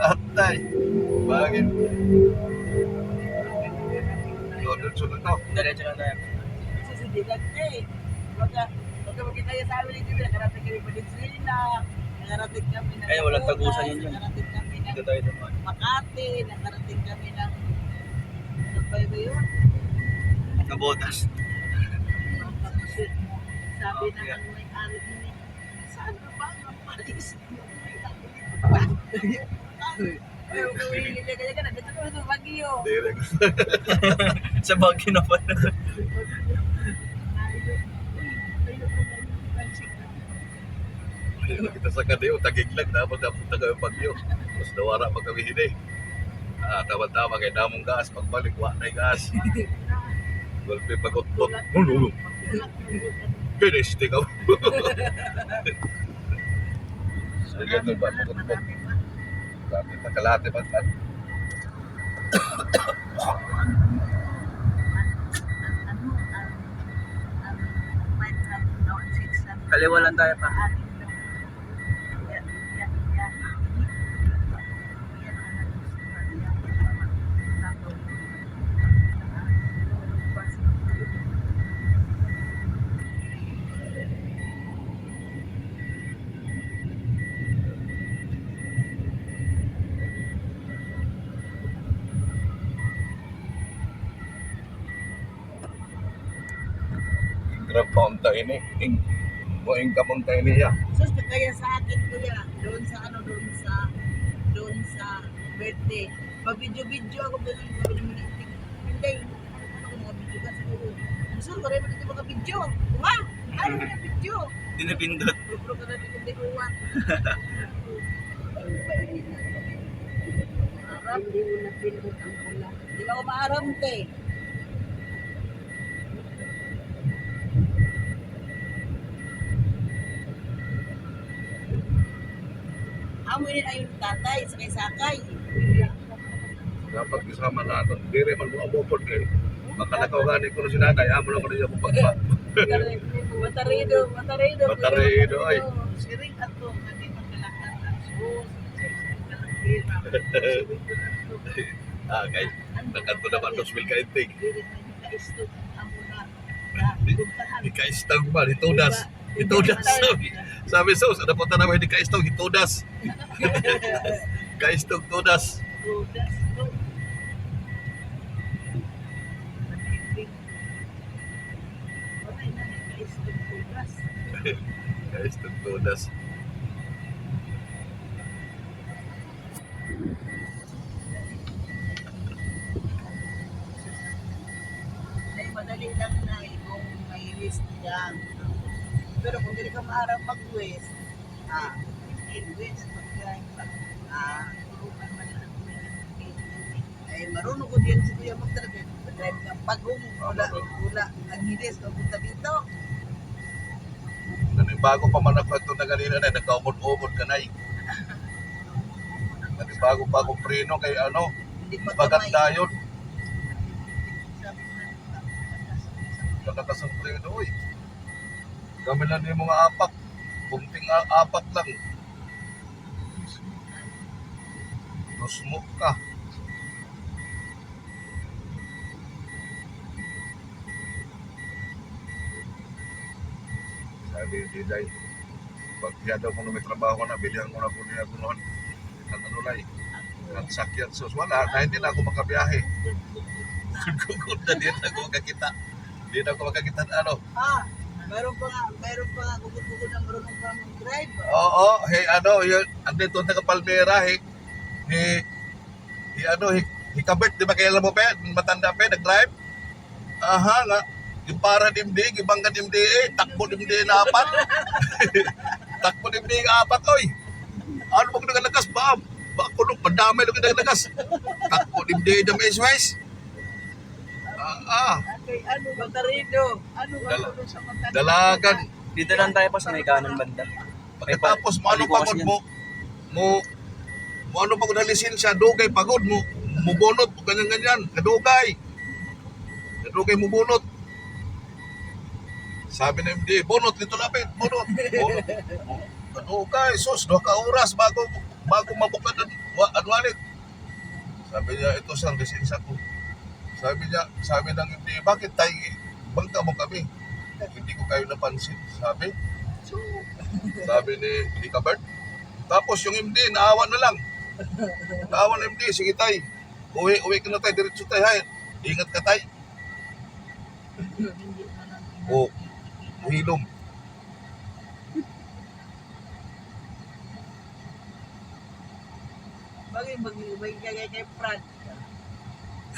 Atay. Bakit? Doon sunod to. Diretso lang tayo. Susundigan ka eh. Baka, baka makita niya sa amin dito, nakarating kami pa din sila. Nakarating kami ng... Ay, walang tagusan yun yun. Nakarating kami ng Dito tayo dumaan. Makati, nakarating kami ng... Ano ba yun? Nabotas. Sabi na ng may-ari eh, saan na ba ang palis? Ay, uwi nila kaya ka na, dito kami sa Baguio na pala. kita sa kadiyo, tagiglag na magkapunta kami pagyo. Tapos nawara pa kami hindi. Ah, tama-tama kay damong gas pagbalik wa na gas. Golpe pagot-pot. Ulo. Finish take out. To ba pagot-pot. Sabi takalate pa tan. Kaliwa lang tayo pa. Grab paunta ini. Ing mo ing kamunta ini ya. Sus, kaya sa akin kuya, doon sa ano, doon sa, doon sa birthday. Pag-video-video ako doon, sabi ng mga hindi, ano ko mga video ka siguro. Gusto ko rin dito mga video. Wa, ano mga video? Hindi na pindot. Bro ka na dito hindi uwan. Arap, hindi mo na pinot ang pula. Di ba ako maaram, te? Amo yun ay yung tatay, sakay-sakay. Dapat kasama natin. Dire man mo abopod kay. Makalakaw gani ko si nanay. Amo naman niya pagpa. Matarido, matarido. Matarido, ay. Siring ato, hindi magkalakan ang sus. Ah, kay nakanto naman dos mil kaintig. Di kaistag ba? Itudas. Itudas. Sabi, sabi sus, ano po tanawin di kaistag? Itudas. Kaistag tudas. Kaistag tudas. Ay, madali lang na eh, kung may list yan. Pero kung hindi ka maharap mag-west, ah, in west, mag-drive ka, ah, Ay, marunong ko din si Kuya mag-drive. Mag-drive ka pagong, wala, wala, ang hilis, kapunta dito. Nani bago pa man ako ito na ganina na nagkaumod-umod ka na eh. Nani bago bago preno kay ano, pa. Sabi na, Nakakasang preno oy. Kami lang yung mga apak. Kunting apak lang. Lusmok ka. Sabi ni Diday, pag kaya daw kung may trabaho na, bilihan ko na po niya kung noon. Ang ano na eh, ang sakyan. So, wala, na hindi na ako makabiyahe. Kung na din ako makakita. Hindi na ako makakita na ano. ah, meron pa nga, meron pa nga, bukod-bukod na marunong pa mag-drive. Oo, hey, ano, yun, andito na Palmera, hey, hey, hey, ano, hey, hey, kabert, di ba kailan mo pa? Matanda pa nag-drive? Aha, nga, yung para dimdi, ibang ka dimdi, eh, takbo dimdi na apat. takbo dimdi nga apat, oy. Ano ba kung nagalagas, ba? Ba, kulong, madamay lang nagalagas. Takbo dimdi, dami iswes. Ah, ah, Okay, ano, Matarido? Ano ba Dala- ano sa Matarido? dalagan. Dito lang tayo pa sa may kanan banda. Pagkatapos mo ano pagod mo, mo, mo ano pagod na lisensya, dugay pagod mo, mo bunot, ganyan ganyan, kadugay. Kadugay mo bunot. Sabi na MD, bunot dito lapit, bunot. bunot. ano ka, sus, doha ka oras bago, bago mabukad ang wa- ang wallet. Sabi niya, ito sir, lisensya ko. Sabi niya, sabi ng MD, bakit tayo, bangka mo kami? Hindi ko kayo napansin. Sabi, sabi ni, ni Kabert. Tapos yung MD, naawa na lang. Naawa ng MD, sige tay. Uwi, uwi ka na tay, diretso tay, hay. Ingat ka tay. hindi na. O, hilom. Bagay, mag-ibay kay kay Fran.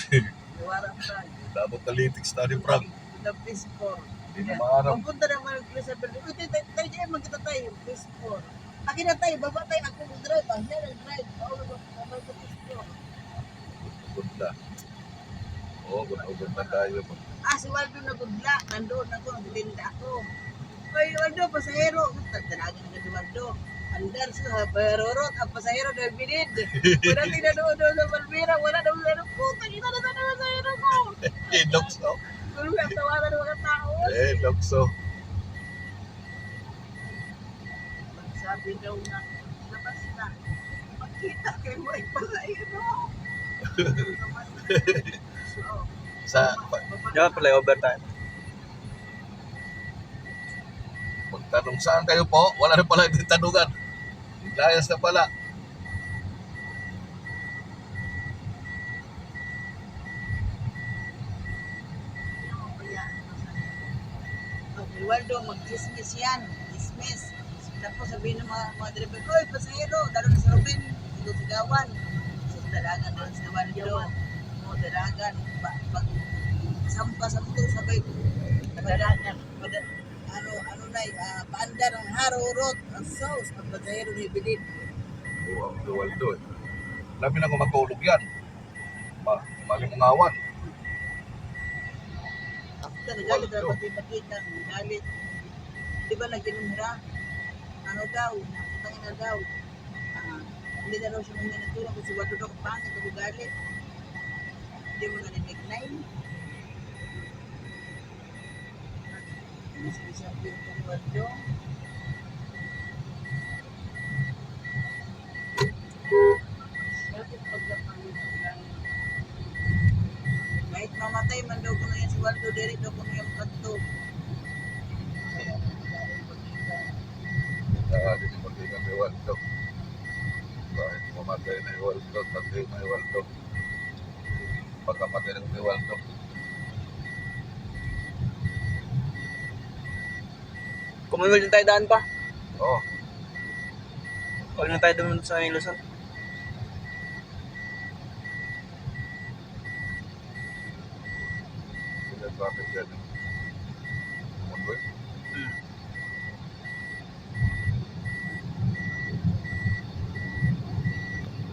Iwarang Fran. Dapat nalitik study Frank. The Peace Corps. Hindi na maarap. Kung punta naman ng Chris Abel, uy, tayo, tayo, magkita tayo, Peace Corps. Akin na tayo, baba tayo, ako mag-drive, ah, siya nag-drive. Ako nag-drive sa Peace Corps. Gunda. Oo, na tayo. Ah, si Waldo nagudla, nandoon ako, nagtinda ako. Ay, Waldo, pasahero. Tanagan na si Waldo. Andar sa Barorot, ang pasahero na binid. Wala tinanood doon sa Palmira, wala daw sa ano. Puta, kita na sa pasahero ko. Eh, Lokso. Pero ang tawanan ng mga tao. Eh, Lokso. Sabi daw na, labas na. Makita kayo mo ay pasahero. Sa, ba, flyover tayo. magtanong saan kayo po, wala na pala yung tanungan. Layas na pala. Waldo, mag-dismiss yan. Dismiss. Tapos sabihin ng mga, mga driver, Oy, pasahero, dalo na si Ruben, ito sigawan. So, dalagan na si Waldo. O, dalagan. Ba, pag sampa sa muto, sabay, dalagan. Pada- Ano, ano na, uh, paandar ang harurot, ang sauce, ang pasahero ni Bilin. Oo, ang Waldo eh. Labi na kung matulog yan. Ma, malimungawan. After nagalit na Waldo. pati makita, nagalit. Di ba nagkinumra? Ano daw, nakutangin na daw. Ah, hindi na raw siya mong minatulong kasi wala daw kapangit ako galit. Hindi mo na rin-ignite. Mas isa din kong Waldo. Bakit pagkapanit ang galit? Kahit mamatay man daw ko na yan si Waldo, diri daw ko na yung kanto. Ah, di mo din kami Waldo. Kahit mamatay na yung Waldo, tatay na yung Waldo. Pagkamatay na yung Waldo. Kumuha din tayo daan pa. Oo. Huwag na tayo dumunod sa Luzon. Sila traffic yan. eh. Hmm.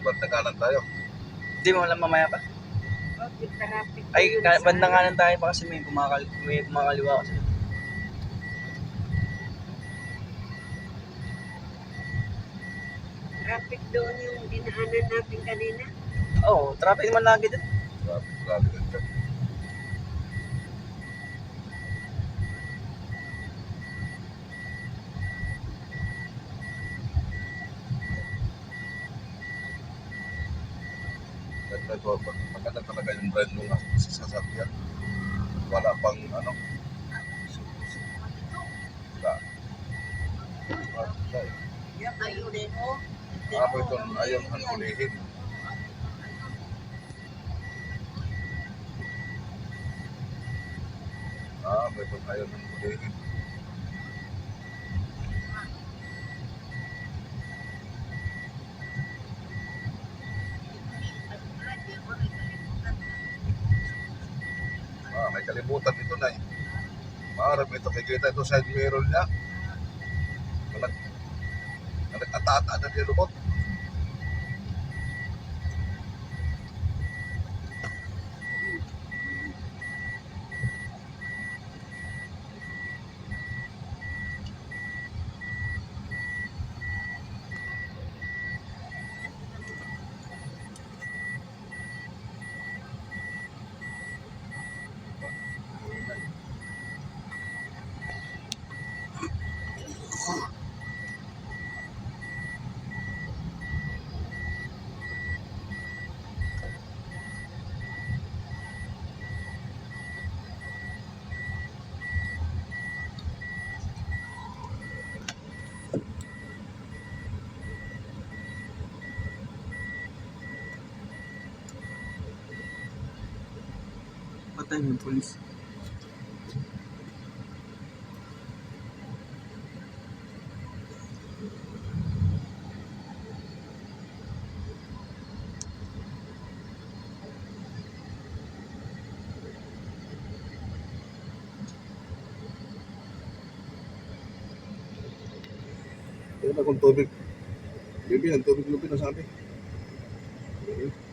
Ba't nagkanan tayo? Hindi mo alam mamaya pa. Bakit? Ay, ka- bandang kanan tayo pa kasi may kumakal may kumakaliwa kasi. Traffic doon yung dinaanan natin kanina. Oo, oh, traffic man lagi din. Traffic. Ganda ito, maganda talaga yung brand ng sasakyan. Wala pang ano. Wala. Wala. Yan, ayaw din mo. Ako ito ayaw ang hulihin. Ah, ito ayaw ng hulihin. Ah, may kalimutan ito na eh. Maarap ito, kikita ito side mirror niya. Na nag, na nag-atata na niya lumot. time yung police. Ayun na kung tubig. Bibi, ang tubig lupin na sabi. Hindi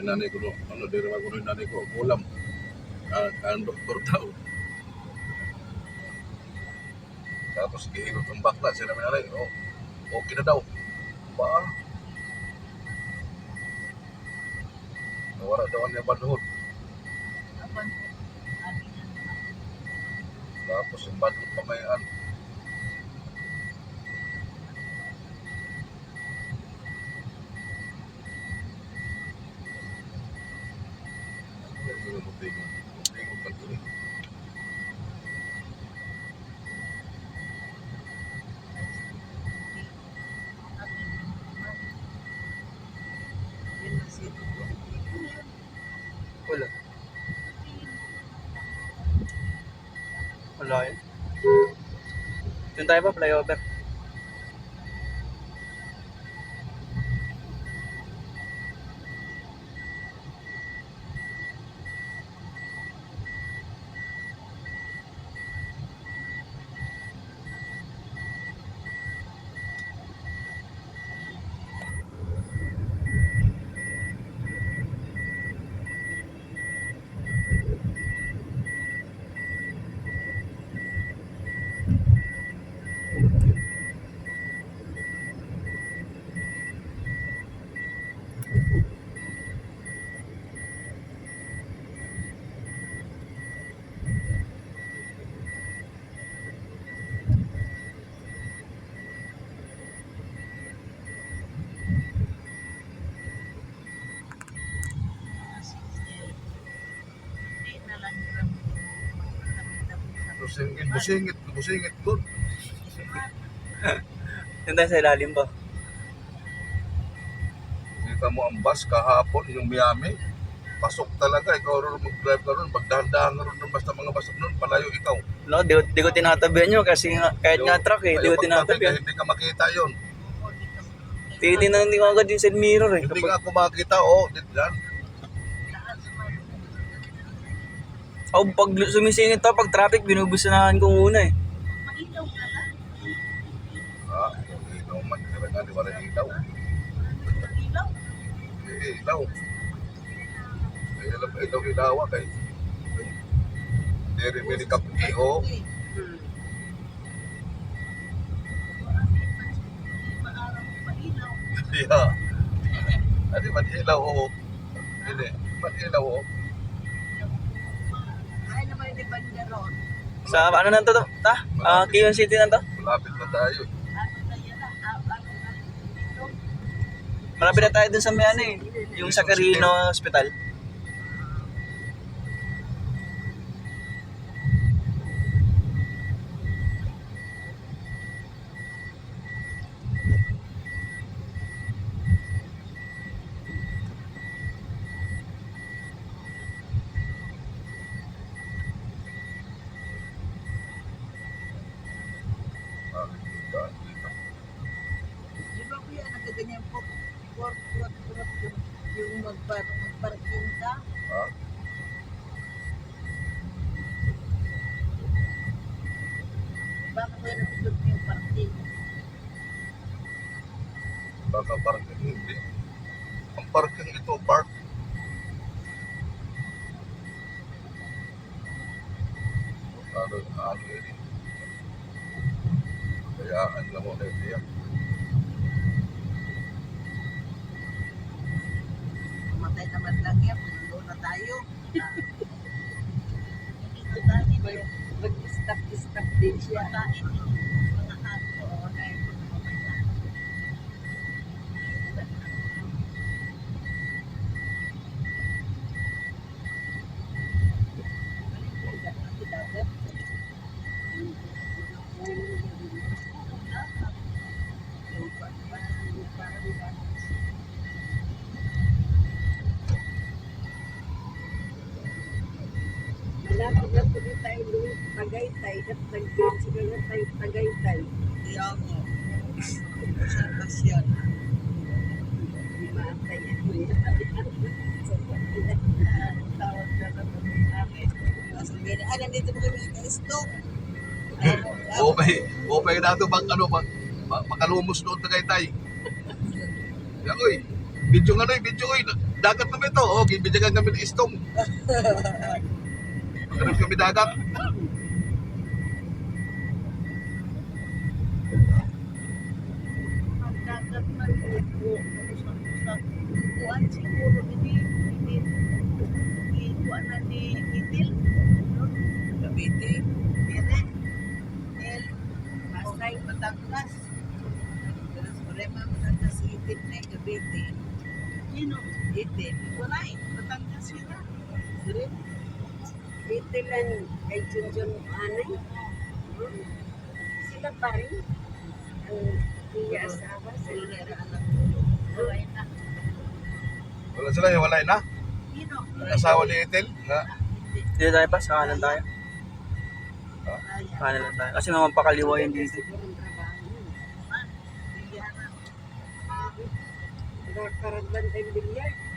may nanay ko, no, ano, di naman ko yung nanay ko, ulam. Ah, ang doktor daw. Tapos gihilot ang bakla, sila may nanay, oh, okay na daw. Ba? Nawara daw niya banuhod. Tapos yung banuhod pamayan. Tingnan mo, tingnan. Tingnan mo, tingnan. Wala. Yun. Doon tayo pa, flyover. Busingit, busingit, busingit. Doon tayo sa ilalim pa. Kita mo ang bus kahapon, yung Miami. Pasok talaga, ikaw rin mag-drive ka ron. Pagdahan-dahan ka ron, basta mga bus nun, palayo ikaw. No, di, ko- di ko tinatabihan yun kasi nga, kahit nga truck eh, di ko tinatabihan. Hindi ka makita yon. Tinitingnan hindi ko agad yung side mirror eh. Hindi Kapag, nga ako makita, oh, dito oh, pag sumisingit to, pag traffic, binubusunahan ko muna eh. Ah, ilaw man, talaga, di ba rin ilaw? Eh, ilaw. Eh, ilaw, ilaw, ilawa kay. Dere, may kapi, oh. Yeah. Adi, man ilaw, oh. Hindi, man ilaw, oh. Yung banderon. Sa ano na to? Ta? Ah, Quezon City na to? Malapit na tayo. Malapit na tayo dun sa may ano eh. Yung sa Carino Hospital. Ah, dito, dito. Di ba kuya, nagaganyan po, por, por, por, yung, yung magpar, magparking ka, Ha? Baka meron dito yung parking. Baka parking hindi. Ang parking ito, park. Ano, ano yun. Kaya, ano lang mo na yun. Matay naman lang yan. Doon na tayo. Ito dati. Mag-stop-stop din siya. Makain. Mga hato. na ito. Malapit na po din tayo doon, Tagaytay, at nag-game sila na tayo Tagaytay. Iyaw mo. Sa pasyon. Maantay ako. Tawag na sa pamilya namin. Sabihin, ah, nandito mo kami sa stock. Okay, okay na ito bang ano, bang, makalumos doon tagaytay. Ya, oy, video nga na video oy, dagat na ba ito? Oh, bibigyan kami ng istong. Magkaroon kami dagat. Magdagat man po. Sa kuwan siguro ini ini ini kuwan na ni Itil. Gabiti. Dire. El. Pasay Batangas. Pero problema Batangas si Itil na Gabiti. Sino? Itil. Wala eh. Batangas yun na. Dire. Itilan kay Junjun Anay. Hmm. Sila pa rin. Ang iya asawa sila. na alam ko. Wala na. Wala sila, eh, wala na. Sino? Ang asawa ni Ethel. Na, Dito tayo pa, sa kanan tayo. Kanan lang tayo. Kasi naman pakaliwa yun dito. Siguro ang trabaho yun. Bilihan na. Nakakaragdan tayong bilyard.